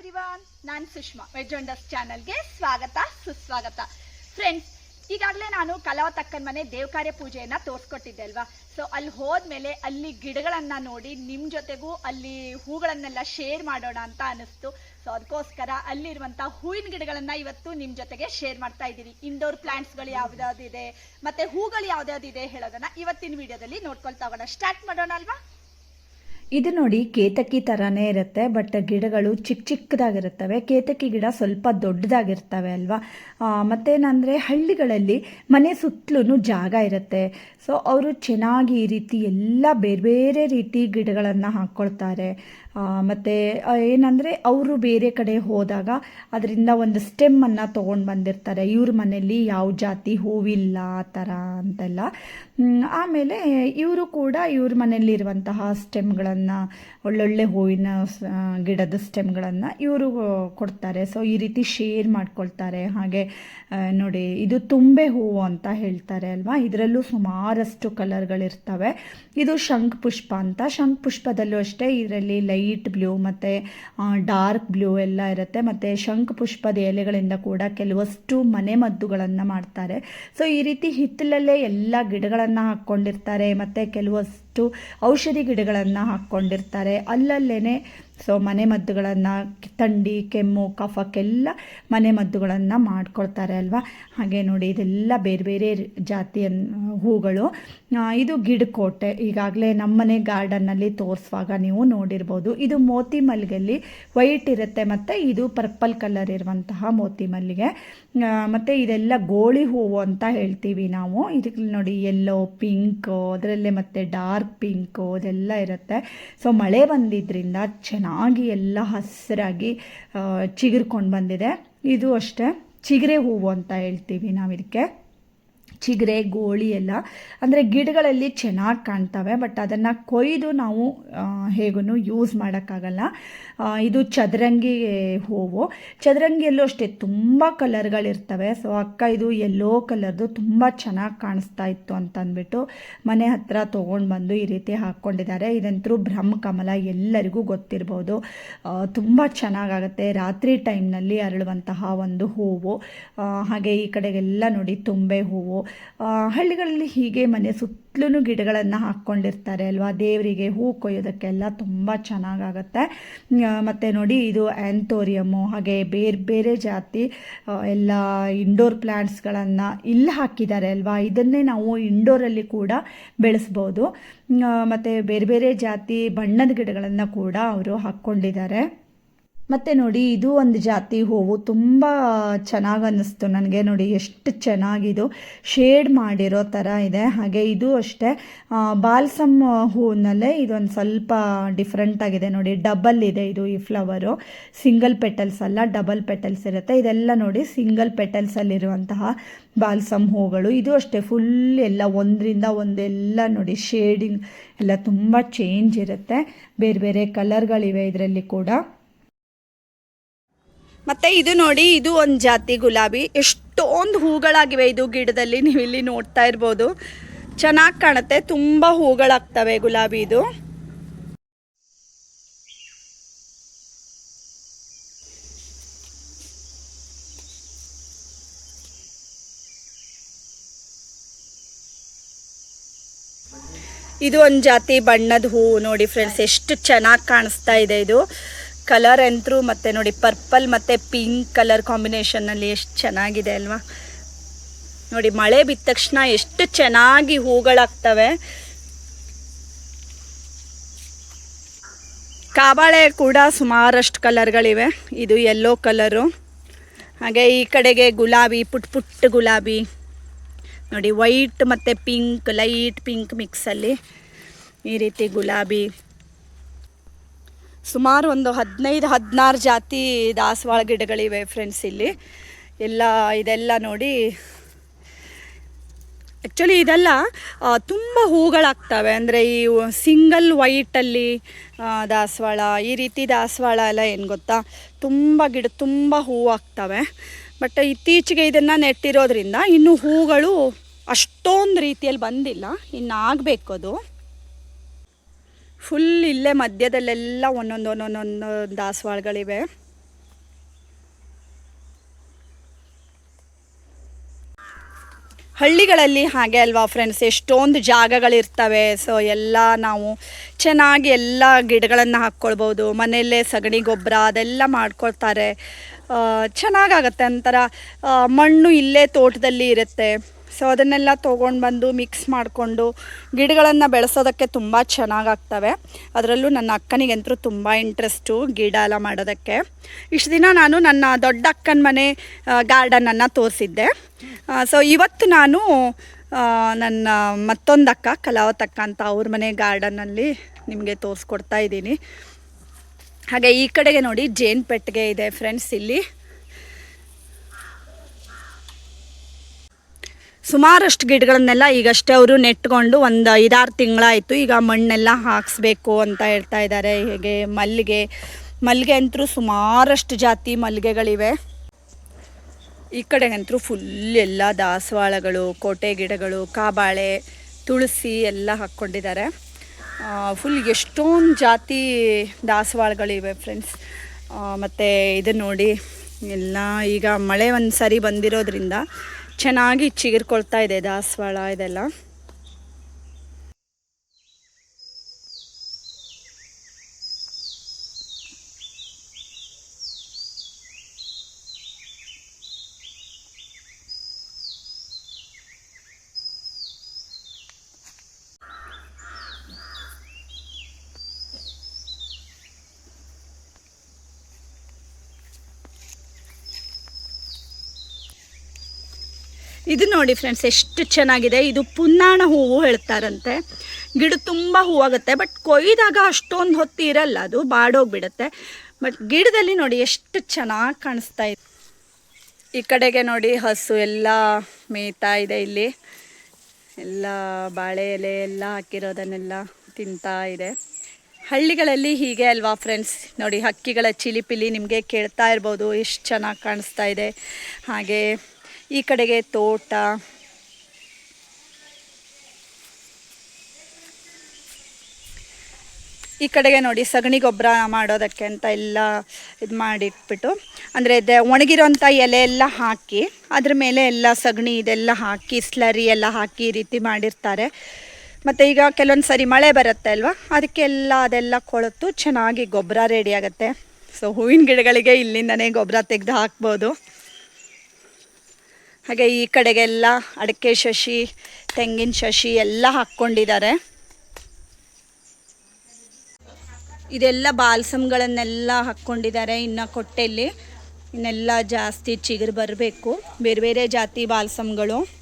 Everyone ನಾನು Sushma. Veg ಚಾನಲ್ಗೆ ಸ್ವಾಗತ, ಸುಸ್ವಾಗತ. ಫ್ರೆಂಡ್ಸ್ ಈಗಾಗಲೇ ನಾನು ಕಲಾವತಕ್ಕನ ಮನೆ ದೇವಕಾರ್ಯ ಪೂಜೆಯನ್ನು ತೋರಿಸ್ಕೊಟ್ಟಿದ್ದೆ ಅಲ್ವಾ? ಸೊ ಅಲ್ಲಿ ಹೋದ್ಮೇಲೆ ಅಲ್ಲಿ ಗಿಡಗಳನ್ನ ನೋಡಿ ನಿಮ್ಮ ಜೊತೆಗೂ ಅಲ್ಲಿ ಹೂಗಳನ್ನೆಲ್ಲ ಶೇರ್ ಮಾಡೋಣ ಅಂತ ಅನಿಸ್ತು ಸೊ ಅದಕ್ಕೋಸ್ಕರ ಅಲ್ಲಿರುವಂತ ಹೂವಿನ ಗಿಡಗಳನ್ನ ಇವತ್ತು ನಿಮ್ಮ ಜೊತೆಗೆ ಶೇರ್ ಮಾಡ್ತಾ ಇದ್ದೀವಿ ಇಂಡೋರ್ ಪ್ಲಾಂಟ್ಸ್ಗಳು ಇದೆ ಮತ್ತೆ ಹೂಗಳು ಯಾವ್ದಾವ್ದಿದೆ ಹೇಳೋದನ್ನ ಇವತ್ತಿನ ವಿಡಿಯೋದಲ್ಲಿ ನೋಡ್ಕೊಳ್ತಾ ಹೋಗೋಣ. ಸ್ಟಾರ್ಟ್ ಮಾಡೋಣ ಅಲ್ವಾ? ಇದು ನೋಡಿ ಕೇತಕಿ ಥರನೇ ಇರುತ್ತೆ, ಬಟ್ ಗಿಡಗಳು ಚಿಕ್ಕ ಚಿಕ್ಕದಾಗಿರುತ್ತವೆ. ಕೇತಕಿ ಗಿಡ ಸ್ವಲ್ಪ ದೊಡ್ಡದಾಗಿರ್ತವೆ ಅಲ್ವಾ? ಮತ್ತೇನಂದರೆ ಹಳ್ಳಿಗಳಲ್ಲಿ ಮನೆ ಸುತ್ತಲೂ ಜಾಗ ಇರುತ್ತೆ. ಸೊ ಅವರು ಚೆನ್ನಾಗಿ ಈ ರೀತಿ ಎಲ್ಲ ಬೇರೆ ಬೇರೆ ರೀತಿ ಗಿಡಗಳನ್ನು ಹಾಕ್ಕೊಳ್ತಾರೆ ಮತ್ತೆ ಏನಂದರೆ ಅವರು ಬೇರೆ ಕಡೆ ಹೋದಾಗ ಅದರಿಂದ ಒಂದು ಸ್ಟೆಮ್ಮನ್ನು ತೊಗೊಂಡು ಬಂದಿರ್ತಾರೆ. ಇವ್ರ ಮನೆಯಲ್ಲಿ ಯಾವ ಜಾತಿ ಹೂವಿಲ್ಲ ಆ ಥರ ಅಂತೆಲ್ಲ. ಆಮೇಲೆ ಇವರು ಕೂಡ ಇವ್ರ ಮನೆಯಲ್ಲಿರುವಂತಹ ಸ್ಟೆಮ್ಗಳನ್ನು ಒಳ್ಳೊಳ್ಳೆ ಹೂವಿನ ಗಿಡದ ಸ್ಟೆಮ್ಗಳನ್ನು ಇವರು ಕೊಡ್ತಾರೆ. ಸೊ ಈ ರೀತಿ ಶೇರ್ ಮಾಡ್ಕೊಳ್ತಾರೆ. ಹಾಗೆ ನೋಡಿ, ಇದು ತುಂಬೆ ಹೂವು ಅಂತ ಹೇಳ್ತಾರೆ ಅಲ್ವಾ? ಇದರಲ್ಲೂ ಸುಮಾರಷ್ಟು ಕಲರ್ಗಳಿರ್ತವೆ ಇದು ಶಂಖ್ ಪುಷ್ಪ ಅಂತ. ಶಂಖ್ ಪುಷ್ಪದಲ್ಲೂ ಅಷ್ಟೇ ಇದರಲ್ಲಿ ಲೈಟ್ ಬ್ಲೂ ಮತ್ತು ಡಾರ್ಕ್ ಬ್ಲೂ ಎಲ್ಲ ಇರುತ್ತೆ. ಮತ್ತು ಶಂಖ ಪುಷ್ಪದ ಎಲೆಗಳಿಂದ ಕೂಡ ಕೆಲವಷ್ಟು ಮನೆ ಮದ್ದುಗಳನ್ನು ಮಾಡ್ತಾರೆ. ಸೊ ಈ ರೀತಿ ಹಿತ್ತಲಲ್ಲೇ ಎಲ್ಲ ಗಿಡಗಳನ್ನು ಹಾಕ್ಕೊಂಡಿರ್ತಾರೆ. ಮತ್ತು ಕೆಲವಷ್ಟು ಔಷಧಿ ಗಿಡಗಳನ್ನು ಹಾಕ್ಕೊಂಡಿರ್ತಾರೆ. ಅಲ್ಲಲ್ಲೇ ಸೊ ಮನೆ ಮದ್ದುಗಳನ್ನು ಥಂಡಿ, ಕೆಮ್ಮು ಕಫಕ್ಕೆಲ್ಲ ಮನೆ ಮದ್ದುಗಳನ್ನು ಮಾಡ್ಕೊಳ್ತಾರೆ ಅಲ್ವಾ? ಹಾಗೆ ನೋಡಿ, ಇದೆಲ್ಲ ಬೇರೆ ಬೇರೆ ಜಾತಿಯ ಹೂಗಳು. ಇದು ಗಿಡಕೋಟೆ. ಈಗಾಗಲೇ ನಮ್ಮನೆ ಗಾರ್ಡನ್ನಲ್ಲಿ ತೋರಿಸುವಾಗ ನೀವು ನೋಡಿರ್ಬೋದು. ಇದು ಮೋತಿ ಮಲ್ಲಿಗೆಯಲ್ಲಿ ವೈಟ್ ಇರುತ್ತೆ ಮತ್ತು ಇದು ಪರ್ಪಲ್ ಕಲರ್ ಇರುವಂತಹ ಮೋತಿ ಮಲ್ಲಿಗೆ ಮತ್ತು ಇದೆಲ್ಲ ಗೋಳಿ ಹೂವು ಅಂತ ಹೇಳ್ತೀವಿ ನಾವು. ಇದಕ್ಕೆ ನೋಡಿ ಎಲ್ಲೋ ಪಿಂಕು ಅದರಲ್ಲೇ ಮತ್ತು ಡಾರ್ಕ್ ಪಿಂಕು ಅದೆಲ್ಲ ಇರುತ್ತೆ. ಸೊ ಮಳೆ ಬಂದಿದ್ದರಿಂದ ಚೆನ್ನಾಗಿ ಎಲ್ಲ ಹಸಿರಾಗಿ ಚಿಗುರ್ಕೊಂಡು ಬಂದಿದೆ. ಇದು ಅಷ್ಟೇ. ಚಿಗುರೆ ಹೂವು ಅಂತ ಹೇಳ್ತೀವಿ ನಾವು ಇದಕ್ಕೆ ಚಿಗುರೆ, ಗೋಳಿ ಎಲ್ಲ, ಅಂದರೆ ಗಿಡಗಳಲ್ಲಿ ಚೆನ್ನಾಗಿ ಕಾಣ್ತವೆ ಬಟ್ ಅದನ್ನು ಕೊಯ್ದು ನಾವು ಹೇಗೂ ಯೂಸ್ ಮಾಡೋಕ್ಕಾಗಲ್ಲ. ಇದು ಚದರಂಗಿ ಹೂವು. ಚದರಂಗಿಯಲ್ಲೂ ಅಷ್ಟೇ, ತುಂಬ ಕಲರ್ಗಳಿರ್ತವೆ ಸೊ ಅಕ್ಕ ಇದು ಎಲ್ಲೋ ಕಲರ್ದು ತುಂಬ ಚೆನ್ನಾಗಿ ಕಾಣಿಸ್ತಾ ಇತ್ತು ಅಂತಂದ್ಬಿಟ್ಟು ಮನೆ ಹತ್ರ ತೊಗೊಂಡು ಬಂದು ಈ ರೀತಿ ಹಾಕ್ಕೊಂಡಿದ್ದಾರೆ. ಇದಂತರೂ ಬ್ರಹ್ಮಕಮಲ ಎಲ್ಲರಿಗೂ ಗೊತ್ತಿರ್ಬೋದು. ತುಂಬ ಚೆನ್ನಾಗಾಗುತ್ತೆ. ರಾತ್ರಿ ಟೈಮ್ನಲ್ಲಿ ಅರಳುವಂತಹ ಒಂದು ಹೂವು. ಹಾಗೆ ಈ ಕಡೆಗೆಲ್ಲ ನೋಡಿ, ತುಂಬೆ ಹೂವು. ಹಳ್ಳಿಗಳಲ್ಲಿ ಹೀಗೆ ಮನೆ ಸುತ್ತಲೂ ಗಿಡಗಳನ್ನು ಹಾಕ್ಕೊಂಡಿರ್ತಾರೆ ಅಲ್ವಾ? ದೇವರಿಗೆ ಹೂ ಕೊಯ್ಯೋದಕ್ಕೆಲ್ಲ ತುಂಬ ಚೆನ್ನಾಗಾಗತ್ತೆ. ಮತ್ತು ನೋಡಿ ಇದು ಆ್ಯಂಥೋರಿಯಮ್ಮು ಹಾಗೆ ಬೇರೆ ಬೇರೆ ಜಾತಿ ಎಲ್ಲ ಇಂಡೋರ್ ಪ್ಲ್ಯಾಂಟ್ಸ್ಗಳನ್ನು ಇಲ್ಲಿ ಹಾಕಿದ್ದಾರೆ ಅಲ್ವಾ? ಇದನ್ನೇ ನಾವು ಇಂಡೋರಲ್ಲಿ ಕೂಡ ಬೆಳೆಸ್ಬೋದು. ಮತ್ತು ಬೇರೆ ಬೇರೆ ಜಾತಿ ಬಣ್ಣದ ಗಿಡಗಳನ್ನು ಕೂಡ ಅವರು ಹಾಕ್ಕೊಂಡಿದ್ದಾರೆ. ಮತ್ತು ನೋಡಿ, ಇದು ಒಂದು ಜಾತಿ ಹೂವು. ತುಂಬ ಚೆನ್ನಾಗಿ ಅನ್ನಿಸ್ತು ನನಗೆ. ನೋಡಿ, ಎಷ್ಟು ಚೆನ್ನಾಗಿದು. ಶೇಡ್ ಮಾಡಿರೋ ಥರ ಇದೆ. ಹಾಗೆ ಇದು ಅಷ್ಟೇ. ಬಾಲ್ಸಮ್ ಹೂವಿನಲ್ಲೇ ಇದೊಂದು ಸ್ವಲ್ಪ ಡಿಫ್ರೆಂಟ್ ಆಗಿದೆ. ನೋಡಿ ಡಬಲ್ ಇದೆ ಇದು ಈ ಫ್ಲವರು ಸಿಂಗಲ್ ಪೆಟಲ್ಸ್ ಅಲ್ಲ ಡಬಲ್ ಪೆಟಲ್ಸ್ ಇರುತ್ತೆ. ಇದೆಲ್ಲ ನೋಡಿ ಸಿಂಗಲ್ ಪೆಟಲ್ಸಲ್ಲಿರುವಂತಹ ಬಾಲ್ಸಮ್ ಹೂಗಳು ಇದು ಅಷ್ಟೇ ಫುಲ್ ಎಲ್ಲ ಒಂದರಿಂದ ಒಂದೆಲ್ಲ ನೋಡಿ ಶೇಡಿಂಗ್ ಎಲ್ಲ ತುಂಬ ಚೇಂಜ್ ಇರುತ್ತೆ. ಬೇರೆ ಬೇರೆ ಕಲರ್ಗಳಿವೆ ಇದರಲ್ಲಿ ಕೂಡ. ಮತ್ತೆ ಇದು ನೋಡಿ, ಇದು ಒಂದು ಜಾತಿ ಗುಲಾಬಿ. ಎಷ್ಟೊಂದು ಹೂಗಳಾಗಿವೆ ಇದು ಗಿಡದಲ್ಲಿ ನೀವು ಇಲ್ಲಿ ನೋಡ್ತಾ ಇರ್ಬೋದು. ಚೆನ್ನಾಗಿ ಕಾಣುತ್ತೆ, ತುಂಬ ಹೂಗಳಾಗ್ತವೆ ಗುಲಾಬಿ ಇದು. ಇದು ಒಂದು ಜಾತಿ ಬಣ್ಣದ ಹೂವು ನೋಡಿ ಫ್ರೆಂಡ್ಸ್, ಎಷ್ಟು ಚೆನ್ನಾಗಿ ಕಾಣಿಸ್ತಾ ಇದೆ ಇದು. ಕಲರ್ ಅಂತೂ ಮತ್ತೆ ನೋಡಿ ಪರ್ಪಲ್ ಮತ್ತು ಪಿಂಕ್ ಕಲರ್ ಕಾಂಬಿನೇಷನ್ನಲ್ಲಿ ಎಷ್ಟು ಚೆನ್ನಾಗಿದೆ ಅಲ್ವಾ? ನೋಡಿ ಮಳೆ ಬಿದ್ದ ತಕ್ಷಣ ಎಷ್ಟು ಚೆನ್ನಾಗಿ ಹೂಗಳಾಗ್ತವೆ ಕಾಬಾಳೆ ಕೂಡ ಸುಮಾರಷ್ಟು ಕಲರ್ಗಳಿವೆ. ಇದು ಯೆಲ್ಲೋ ಕಲರು ಹಾಗೆ ಈ ಕಡೆಗೆ ಗುಲಾಬಿ, ಪುಟ್ ಪುಟ್ಟ ಗುಲಾಬಿ. ನೋಡಿ ವೈಟ್ ಮತ್ತು ಪಿಂಕ್ ಲೈಟ್ ಪಿಂಕ್ ಮಿಕ್ಸಲ್ಲಿ ಈ ರೀತಿ ಗುಲಾಬಿ. ಸುಮಾರು ಒಂದು ಹದಿನೈದು, ಹದಿನಾರು ಜಾತಿ ದಾಸವಾಳ ಗಿಡಗಳಿವೆ ಫ್ರೆಂಡ್ಸ್ ಇಲ್ಲಿ. ಎಲ್ಲ ಇದೆಲ್ಲ ನೋಡಿ ಆ್ಯಕ್ಚುಲಿ ಇದೆಲ್ಲ ತುಂಬ ಹೂಗಳಾಗ್ತವೆ. ಅಂದರೆ ಈ ಸಿಂಗಲ್ ವೈಟಲ್ಲಿ ದಾಸವಾಳ, ಈ ರೀತಿ ದಾಸವಾಳ ಎಲ್ಲ ಏನು ಗೊತ್ತಾ? ತುಂಬ ಗಿಡ, ತುಂಬ ಹೂವು ಆಗ್ತವೆ ಬಟ್ ಇತ್ತೀಚೆಗೆ ಇದನ್ನು ನೆಟ್ಟಿರೋದ್ರಿಂದ ಇನ್ನು ಹೂಗಳು ಅಷ್ಟೊಂದು ರೀತಿಯಲ್ಲಿ ಬಂದಿಲ್ಲ. ಇನ್ನು ಆಗಬೇಕು ಅದು. ಫುಲ್ ಇಲ್ಲೇ ಮಧ್ಯದಲ್ಲೆಲ್ಲ ಒಂದೊಂದು ಒಂದೊಂದೊಂದೊಂದು ದಾಸವಾಳಗಳಿವೆ. ಹಳ್ಳಿಗಳಲ್ಲಿ ಹಾಗೆ ಅಲ್ವಾ ಫ್ರೆಂಡ್ಸ್ ಎಷ್ಟೊಂದು ಜಾಗಗಳಿರ್ತವೆ. ಸೊ ಎಲ್ಲ ನಾವು ಚೆನ್ನಾಗಿ ಎಲ್ಲ ಗಿಡಗಳನ್ನು ಹಾಕ್ಕೊಳ್ಬೋದು. ಮನೆಯಲ್ಲೇ ಸಗಣಿ ಗೊಬ್ಬರ ಅದೆಲ್ಲ ಮಾಡ್ಕೊಳ್ತಾರೆ. ಚೆನ್ನಾಗಾಗತ್ತೆ ಒಂಥರ ಮಣ್ಣು ಇಲ್ಲೇ ತೋಟದಲ್ಲಿ ಇರುತ್ತೆ. ಸೊ ಅದನ್ನೆಲ್ಲ ತೊಗೊಂಡು ಬಂದು ಮಿಕ್ಸ್ ಮಾಡಿಕೊಂಡು ಗಿಡಗಳನ್ನು ಬೆಳೆಸೋದಕ್ಕೆ ತುಂಬ ಚೆನ್ನಾಗಾಗ್ತವೆ. ಅದರಲ್ಲೂ ನನ್ನ ಅಕ್ಕನಿಗಂತೂ ತುಂಬ ಇಂಟ್ರೆಸ್ಟು ಗಿಡ ಎಲ್ಲ ಮಾಡೋದಕ್ಕೆ. ಇಷ್ಟು ದಿನ ನಾನು ನನ್ನ ದೊಡ್ಡ ಅಕ್ಕನ ಮನೆ ಗಾರ್ಡನನ್ನು ತೋರಿಸಿದ್ದೆ. ಸೊ ಇವತ್ತು ನಾನು ನನ್ನ ಮತ್ತೊಂದು ಅಕ್ಕ ಕಲಾವತಕ್ಕ ಅಂತ ಅವ್ರ ಮನೆ ಗಾರ್ಡನಲ್ಲಿ ನಿಮಗೆ ತೋರಿಸ್ಕೊಡ್ತಾ ಇದ್ದೀನಿ. ಹಾಗೆ ಈ ಕಡೆಗೆ ನೋಡಿ ಜೇನ್ ಪೆಟ್ಟಿಗೆ ಇದೆ ಫ್ರೆಂಡ್ಸ್ ಇಲ್ಲಿ. ಸುಮಾರಷ್ಟು ಗಿಡಗಳನ್ನೆಲ್ಲ ಈಗಷ್ಟೇ ಅವರು ನೆಟ್ಕೊಂಡು ಒಂದು ಐದಾರು ತಿಂಗಳಾಯಿತು. ಈಗ ಮಣ್ಣೆಲ್ಲ ಹಾಕಿಸ್ಬೇಕು ಅಂತ ಹೇಳ್ತಾ ಇದ್ದಾರೆ. ಹೇಗೆ ಮಲ್ಲಿಗೆ ಮಲ್ಲಿಗೆ ಅಂತೂ ಸುಮಾರಷ್ಟು ಜಾತಿ ಮಲ್ಲಿಗೆಗಳಿವೆ. ಈ ಕಡೆಗಂತೂ ಫುಲ್ ಎಲ್ಲ ದಾಸವಾಳಗಳು, ಕೋಟೆ ಗಿಡಗಳು, ಕಾಬಾಳೆ, ತುಳಸಿ ಎಲ್ಲ ಹಾಕ್ಕೊಂಡಿದ್ದಾರೆ. ಫುಲ್ ಎಷ್ಟೊಂದು ಜಾತಿ ದಾಸವಾಳಗಳಿವೆ ಫ್ರೆಂಡ್ಸ್ ಮತ್ತು ಇದು ನೋಡಿ, ಎಲ್ಲ ಈಗ ಮಳೆ ಒಂದು ಸರಿ ಬಂದಿರೋದ್ರಿಂದ ಚೆನ್ನಾಗಿ ಚೀರ್ಕೊಳ್ತಾ ಇದೆ ದಾಸವಾಳ ಇದೆಲ್ಲ. ಇದು ನೋಡಿ ಫ್ರೆಂಡ್ಸ್ ಎಷ್ಟು ಚೆನ್ನಾಗಿದೆ. ಇದು ಪುನ್ನಾಣ ಹೂವು ಹೇಳ್ತಾರಂತೆ. ಗಿಡ ತುಂಬ ಹೂವಾಗುತ್ತೆ ಬಟ್ ಕೊಯ್ದಾಗ ಅಷ್ಟೊಂದು ಹೊತ್ತು ಇರಲ್ಲ, ಅದು ಬಾಡೋಗ್ಬಿಡುತ್ತೆ. ಬಟ್ ಗಿಡದಲ್ಲಿ ನೋಡಿ ಎಷ್ಟು ಚೆನ್ನಾಗಿ ಕಾಣಿಸ್ತಾ ಇದೆ. ಈ ಕಡೆಗೆ ನೋಡಿ ಹಸು ಎಲ್ಲ ಮೇಯ್ತಾ ಇದೆ ಇಲ್ಲಿ. ಎಲ್ಲ ಬಾಳೆ ಎಲೆ ಎಲ್ಲ ಹಾಕಿರೋದನ್ನೆಲ್ಲ ತಿಂತಾ ಇದೆ. ಹಳ್ಳಿಗಳಲ್ಲಿ ಹೀಗೆ ಅಲ್ವಾ ಫ್ರೆಂಡ್ಸ್ ನೋಡಿ ಹಕ್ಕಿಗಳ ಚಿಲಿಪಿಲಿ ನಿಮಗೆ ಕೇಳ್ತಾ ಇರ್ಬೋದು, ಎಷ್ಟು ಚೆನ್ನಾಗಿ ಕಾಣಿಸ್ತಾ ಇದೆ. ಹಾಗೆ ಈ ಕಡೆಗೆ ತೋಟ. ಈ ಕಡೆಗೆ ನೋಡಿ ಸಗಣಿ ಗೊಬ್ಬರ ಮಾಡೋದಕ್ಕೆ ಅಂತ ಎಲ್ಲ ಇದು ಮಾಡಿಟ್ಬಿಟ್ಟು, ಅಂದರೆ ಇದೆ ಒಣಗಿರೋಂಥ ಎಲೆ ಎಲ್ಲ ಹಾಕಿ, ಅದ್ರ ಮೇಲೆ ಎಲ್ಲ ಸಗಣಿ ಇದೆಲ್ಲ ಹಾಕಿ, ಸ್ಲರಿ ಎಲ್ಲ ಹಾಕಿ ಈ ರೀತಿ ಮಾಡಿರ್ತಾರೆ. ಮತ್ತು ಈಗ ಕೆಲವೊಂದು ಸರಿ ಮಳೆ ಬರುತ್ತೆ ಅಲ್ವಾ ಅದಕ್ಕೆಲ್ಲ ಅದೆಲ್ಲ ಕೊಳೆತು, ಚೆನ್ನಾಗಿ ಗೊಬ್ಬರ ರೆಡಿ ಆಗುತ್ತೆ. ಸೊ ಹೂವಿನ ಗಿಡಗಳಿಗೆ ಇಲ್ಲಿಂದನೇ ಗೊಬ್ಬರ ತೆಗೆದು ಹಾಕ್ಬೋದು. ಹಾಗೆ ಈ ಕಡೆಗೆಲ್ಲ ಅಡಿಕೆ ಶಶಿ, ತೆಂಗಿನ ಶಶಿ ಎಲ್ಲ ಹಾಕ್ಕೊಂಡಿದ್ದಾರೆ. ಇದೆಲ್ಲ ಬಾಲ್ಸಮ್ಗಳನ್ನೆಲ್ಲ ಹಾಕ್ಕೊಂಡಿದ್ದಾರೆ ಇನ್ನು ಕೊಟ್ಟೆಯಲ್ಲಿ ಇನ್ನೆಲ್ಲ ಜಾಸ್ತಿ ಚಿಗುರು ಬರಬೇಕು. ಬೇರೆ ಬೇರೆ ಜಾತಿ ಬಾಲ್ಸಮ್ಗಳು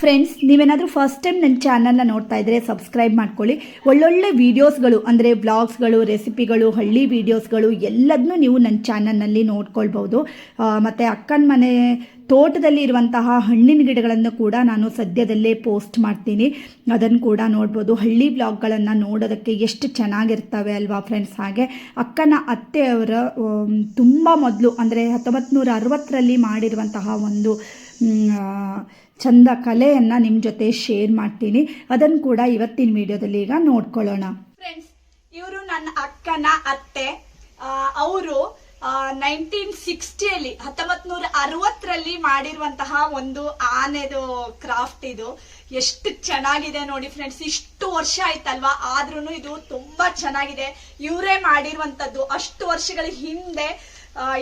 ಫ್ರೆಂಡ್ಸ್ ನೀವೇನಾದರೂ ಫಸ್ಟ್ ಟೈಮ್ ನನ್ನ ಚಾನಲ್ನ ನೋಡ್ತಾ ಇದ್ದರೆ ಸಬ್ಸ್ಕ್ರೈಬ್ ಮಾಡ್ಕೊಳ್ಳಿ. ಒಳ್ಳೊಳ್ಳೆ ವೀಡಿಯೋಸ್ಗಳು ಅಂದರೆ ಬ್ಲಾಗ್ಸ್ಗಳು ರೆಸಿಪಿಗಳು ಹಳ್ಳಿ ವೀಡಿಯೋಸ್ಗಳು ಎಲ್ಲದನ್ನೂ ನೀವು ನನ್ನ ಚಾನಲ್ನಲ್ಲಿ ನೋಡ್ಕೊಳ್ಬೋದು ಮತ್ತು ಅಕ್ಕನ ಮನೆ ತೋಟದಲ್ಲಿ ಇರುವಂತಹ ಹಣ್ಣಿನ ಗಿಡಗಳನ್ನು ಕೂಡ ನಾನು ಸದ್ಯದಲ್ಲೇ ಪೋಸ್ಟ್ ಮಾಡ್ತೀನಿ. ಅದನ್ನು ಕೂಡ ನೋಡ್ಬೋದು. ಹಳ್ಳಿ ಬ್ಲಾಗ್ಗಳನ್ನು ನೋಡೋದಕ್ಕೆ ಎಷ್ಟು ಚೆನ್ನಾಗಿರ್ತವೆ ಅಲ್ವಾ ಫ್ರೆಂಡ್ಸ್ ಹಾಗೆ ಅಕ್ಕನ ಅತ್ತೆಯವರ ತುಂಬ ಮೊದಲು, ಅಂದರೆ ಹತ್ತೊಂಬತ್ತು ನೂರ ಅರವತ್ತರಲ್ಲಿ ಮಾಡಿರುವಂತಹ ಒಂದು ಚಂದ ಕಲೆಯನ್ನು ನಿಮ್ಮ ಜೊತೆ ಶೇರ್ ಮಾಡ್ತೀನಿ. ಅದನ್ನು ಕೂಡ ಇವತ್ತಿನ ವಿಡಿಯೋದಲ್ಲಿ ಈಗ ನೋಡ್ಕೊಳ್ಳೋಣ. ಫ್ರೆಂಡ್ಸ್ ಇವರು ನನ್ನ ಅಕ್ಕನ ಅತ್ತೆ. ಅವರು ನೈನ್ಟೀನ್ ಸಿಕ್ಸ್ಟಿಯಲ್ಲಿ ಹತ್ತೊಂಬತ್ ನೂರ ಅರವತ್ತರಲ್ಲಿ ಮಾಡಿರುವಂತಹ ಒಂದು ಆನೆದು ಕ್ರಾಫ್ಟ್ ಇದು. ಎಷ್ಟು ಚೆನ್ನಾಗಿದೆ ನೋಡಿ ಫ್ರೆಂಡ್ಸ್ ಇಷ್ಟು ವರ್ಷ ಆಯ್ತಲ್ವಾ? ಆದ್ರೂ ಇದು ತುಂಬಾ ಚೆನ್ನಾಗಿದೆ. ಇವರೇ ಮಾಡಿರುವಂತದ್ದು ಅಷ್ಟು ವರ್ಷಗಳ ಹಿಂದೆ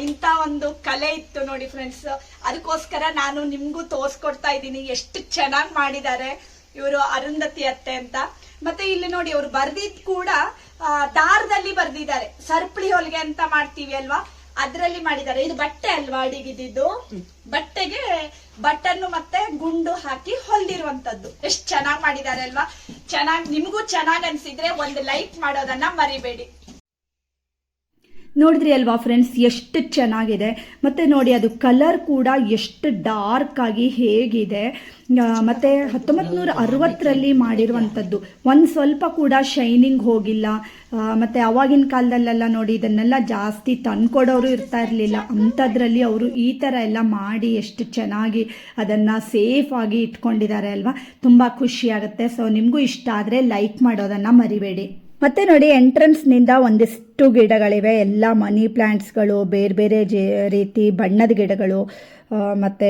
ಇಂಥ ಒಂದು ಕಲೆ ಇತ್ತು ನೋಡಿ ಫ್ರೆಂಡ್ಸ್ ಅದಕ್ಕೋಸ್ಕರ ನಾನು ನಿಮ್ಗೂ ತೋರ್ಸ್ಕೊಡ್ತಾ ಇದ್ದೀನಿ ಎಷ್ಟು ಚೆನ್ನಾಗಿ ಮಾಡಿದ್ದಾರೆ ಇವರು ಅರುಂಧತಿ ಅತ್ತೆ ಅಂತ. ಮತ್ತೆ ಇಲ್ಲಿ ನೋಡಿ ಅವ್ರು ಬರ್ದಿದ್ ಕೂಡ ದಾರದಲ್ಲಿ ಬರ್ದಿದ್ದಾರೆ. ಸರ್ಪಳಿ ಹೊಲಿಗೆ ಅಂತ ಮಾಡ್ತೀವಿ ಅಲ್ವಾ? ಅದ್ರಲ್ಲಿ ಮಾಡಿದ್ದಾರೆ. ಇದು ಬಟ್ಟೆ ಅಲ್ವಾ ಅಡಿಗಿದ್ದು ಬಟ್ಟೆಗೆ ಬಟ್ಟನ್ನು ಮತ್ತೆ ಗುಂಡು ಹಾಕಿ ಹೊಲ್ದಿರುವಂತದ್ದು. ಎಷ್ಟು ಚೆನ್ನಾಗಿ ಮಾಡಿದ್ದಾರೆ ಅಲ್ವಾ? ಚೆನ್ನಾಗಿ ನಿಮ್ಗೂ ಚೆನ್ನಾಗ್ ಅನ್ಸಿದ್ರೆ ಒಂದು ಲೈಕ್ ಮಾಡೋದನ್ನ ಮರಿಬೇಡಿ. ನೋಡಿದ್ರಿ ಅಲ್ವಾ ಫ್ರೆಂಡ್ಸ್ ಎಷ್ಟು ಚೆನ್ನಾಗಿದೆ. ಮತ್ತು ನೋಡಿ, ಅದು ಕಲರ್ ಕೂಡ ಎಷ್ಟು ಡಾರ್ಕ್ ಆಗಿ ಹೇಗಿದೆ. ಮತ್ತು ಹತ್ತೊಂಬತ್ತು ನೂರ ಅರವತ್ತರಲ್ಲಿ ಮಾಡಿರುವಂಥದ್ದು. ಒಂದು ಸ್ವಲ್ಪ ಕೂಡ ಶೈನಿಂಗ್ ಹೋಗಿಲ್ಲ. ಮತ್ತು ಮತ್ತೆ ಅವಾಗಿನ ಕಾಲದಲ್ಲೆಲ್ಲ ನೋಡಿ, ಇದನ್ನೆಲ್ಲ ಜಾಸ್ತಿ ತಂದ್ಕೊಡೋರು ಇರ್ತಾ ಇರಲಿಲ್ಲ. ಅಂಥದ್ರಲ್ಲಿ ಅವರು ಈ ಥರ ಎಲ್ಲ ಮಾಡಿ ಎಷ್ಟು ಚೆನ್ನಾಗಿ ಅದನ್ನು ಸೇಫ್ ಆಗಿ ಇಟ್ಕೊಂಡಿದ್ದಾರೆ ಅಲ್ವಾ. ತುಂಬ ಖುಷಿಯಾಗುತ್ತೆ ಸೊ ನಿಮಗೂ ಇಷ್ಟ ಆದರೆ ಲೈಕ್ ಮಾಡೋದನ್ನು ಮರಿಬೇಡಿ. ಮತ್ತೆ ನೋಡಿ ಎಂಟ್ರೆನ್ಸ್ನಿಂದ ಒಂದಿಷ್ಟು ಗಿಡಗಳಿವೆ. ಎಲ್ಲ ಮನಿ ಪ್ಲ್ಯಾಂಟ್ಸ್ಗಳು ಬೇರೆ ಬೇರೆ ಜೆ, ರೀತಿ ಬಣ್ಣದ ಗಿಡಗಳು ಮತ್ತು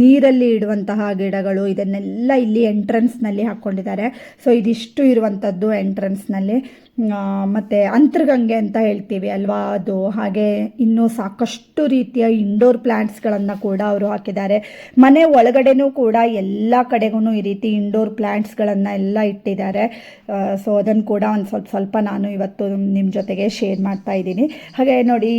ನೀರಲ್ಲಿ ಇಡುವಂತಹ ಗಿಡಗಳು, ಇದನ್ನೆಲ್ಲ ಇಲ್ಲಿ ಎಂಟ್ರೆನ್ಸ್ನಲ್ಲಿ ಹಾಕ್ಕೊಂಡಿದ್ದಾರೆ. ಸೊ ಇದಿಷ್ಟು ಇರುವಂಥದ್ದು ಎಂಟ್ರೆನ್ಸ್ನಲ್ಲಿ ಮತ್ತು ಅಂತರ್ಗಂಗೆ ಅಂತ ಹೇಳ್ತೀವಿ ಅಲ್ವಾ ಅದು. ಹಾಗೆ ಇನ್ನೂ ಸಾಕಷ್ಟು ರೀತಿಯ ಇಂಡೋರ್ ಪ್ಲ್ಯಾಂಟ್ಸ್ಗಳನ್ನು ಕೂಡ ಅವರು ಹಾಕಿದ್ದಾರೆ. ಮನೆ ಒಳಗಡೆನೂ ಕೂಡ ಎಲ್ಲ ಕಡೆಗೂ ಈ ರೀತಿ ಇಂಡೋರ್ ಪ್ಲ್ಯಾಂಟ್ಸ್ಗಳನ್ನು ಎಲ್ಲ ಇಟ್ಟಿದ್ದಾರೆ. ಸೊ ಅದನ್ನು ಕೂಡ ಒಂದು ಸ್ವಲ್ಪ ಸ್ವಲ್ಪ ನಾನು ಇವತ್ತು ನಿಮ್ಮ ಜೊತೆಗೆ ಶೇರ್ ಮಾಡ್ತಾ ಇದ್ದೀನಿ. ಹಾಗೆ ನೋಡಿ,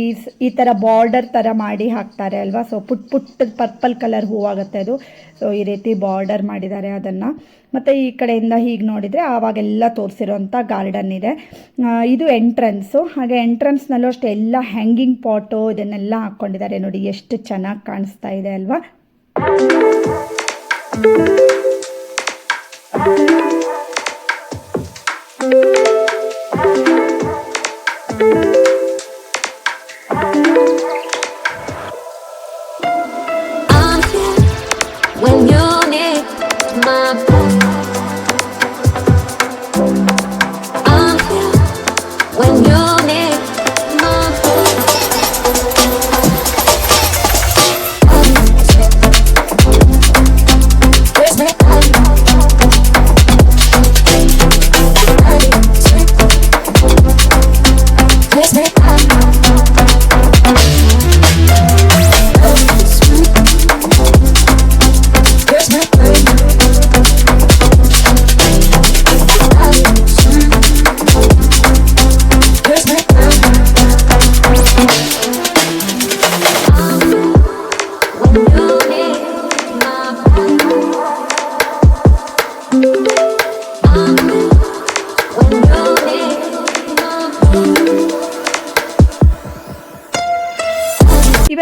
ಈ ಥರ ಬಾರ್ಡರ್ ಥರ ಮಾಡಿ ಹಾಕ್ತಾರೆ ಅಲ್ವಾ? ಸೊ ಪುಟ್ ಪುಟ್ಟ ಪರ್ಪಲ್ ಕಲರ್ ಹೂವಾಗುತ್ತೆ ಅದು. ಸೊ ಈ ರೀತಿ ಬಾರ್ಡರ್ ಮಾಡಿದ್ದಾರೆ ಅದನ್ನು. ಮತ್ತು ಈ ಕಡೆಯಿಂದ ಹೀಗೆ ನೋಡಿದರೆ ಆವಾಗೆಲ್ಲ ತೋರಿಸಿರೋಂಥ ಗಾರ್ಡನ್ ಇದೆ. ಇದು ಎಂಟ್ರೆನ್ಸು ಹಾಗೆ ಎಂಟ್ರೆನ್ಸ್ನಲ್ಲೂ ಅಷ್ಟೇ ಎಲ್ಲ ಹ್ಯಾಂಗಿಂಗ್ ಪಾಟು ಇದನ್ನೆಲ್ಲ ಹಾಕ್ಕೊಂಡಿದ್ದಾರೆ. ನೋಡಿ, ಎಷ್ಟು ಚೆನ್ನಾಗಿ ಕಾಣಿಸ್ತಾ ಇದೆ ಅಲ್ವಾ?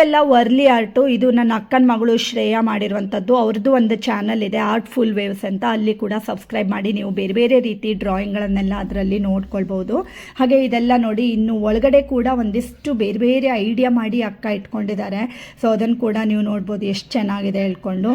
ಇವೆಲ್ಲ ವರ್ಲಿ ಆರ್ಟು ಇದು ನನ್ನ ಅಕ್ಕನ ಮಗಳು ಶ್ರೇಯಾ ಮಾಡಿರುವಂಥದ್ದು ಅವ್ರದ್ದು ಒಂದು ಚಾನಲ್ ಇದೆ ಆರ್ಟ್ ಫುಲ್ ವೇವ್ಸ್ ಅಂತ. ಅಲ್ಲಿ ಕೂಡ ಸಬ್ಸ್ಕ್ರೈಬ್ ಮಾಡಿ ನೀವು ಬೇರೆ ಬೇರೆ ರೀತಿ ಡ್ರಾಯಿಂಗ್ಗಳನ್ನೆಲ್ಲ ಅದರಲ್ಲಿ ನೋಡ್ಕೊಳ್ಬೋದು. ಹಾಗೆ ಇದೆಲ್ಲ ನೋಡಿ, ಇನ್ನು ಒಳಗಡೆ ಕೂಡ ಒಂದಿಷ್ಟು ಬೇರೆ ಬೇರೆ ಐಡಿಯಾ ಮಾಡಿ ಅಕ್ಕ ಇಟ್ಕೊಂಡಿದ್ದಾರೆ. ಸೊ ಅದನ್ನು ಕೂಡ ನೀವು ನೋಡ್ಬೋದು, ಎಷ್ಟು ಚೆನ್ನಾಗಿದೆ ಹೇಳ್ಕೊಂಡು.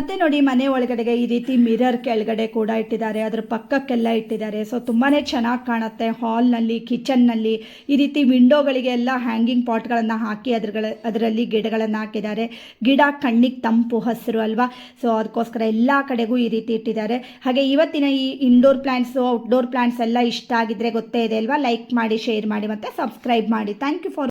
ಮತ್ತೆ ನೋಡಿ ಮನೆ ಒಳಗಡೆಗೆ ಈ ರೀತಿ ಮಿರರ್ ಕೆಳಗಡೆ ಕೂಡ ಇಟ್ಟಿದ್ದಾರೆ. ಅದ್ರ ಪಕ್ಕಕ್ಕೆಲ್ಲ ಇಟ್ಟಿದ್ದಾರೆ. ಸೊ ತುಂಬಾನೇ ಚೆನ್ನಾಗಿ ಕಾಣುತ್ತೆ ಹಾಲ್ನಲ್ಲಿ ಕಿಚನ್ನಲ್ಲಿ ಈ ರೀತಿ ವಿಂಡೋಗಳಿಗೆ ಎಲ್ಲ ಹ್ಯಾಂಗಿಂಗ್ ಪಾಟ್ಗಳನ್ನು ಹಾಕಿ ಅದ್ರಗಳ, ಅದರಲ್ಲಿ ಗಿಡಗಳನ್ನು ಹಾಕಿದ್ದಾರೆ. ಗಿಡ, ಕಣ್ಣಿಗೆ ತಂಪು, ಹಸಿರು ಅಲ್ವಾ? ಸೊ ಅದಕ್ಕೋಸ್ಕರ ಎಲ್ಲ ಕಡೆಗೂ ಈ ರೀತಿ ಇಟ್ಟಿದ್ದಾರೆ. ಹಾಗೆ ಇವತ್ತಿನ ಈ ಇಂಡೋರ್ ಪ್ಲಾಂಟ್ಸ್ ಔಟ್ಡೋರ್ ಪ್ಲಾಂಟ್ಸ್ ಎಲ್ಲ ಇಷ್ಟ ಆಗಿದ್ರೆ ಗೊತ್ತೇ ಇದೆ ಅಲ್ವಾ? ಲೈಕ್ ಮಾಡಿ ಶೇರ್ ಮಾಡಿ ಮತ್ತು ಸಬ್ಸ್ಕ್ರೈಬ್ ಮಾಡಿ. Thank you for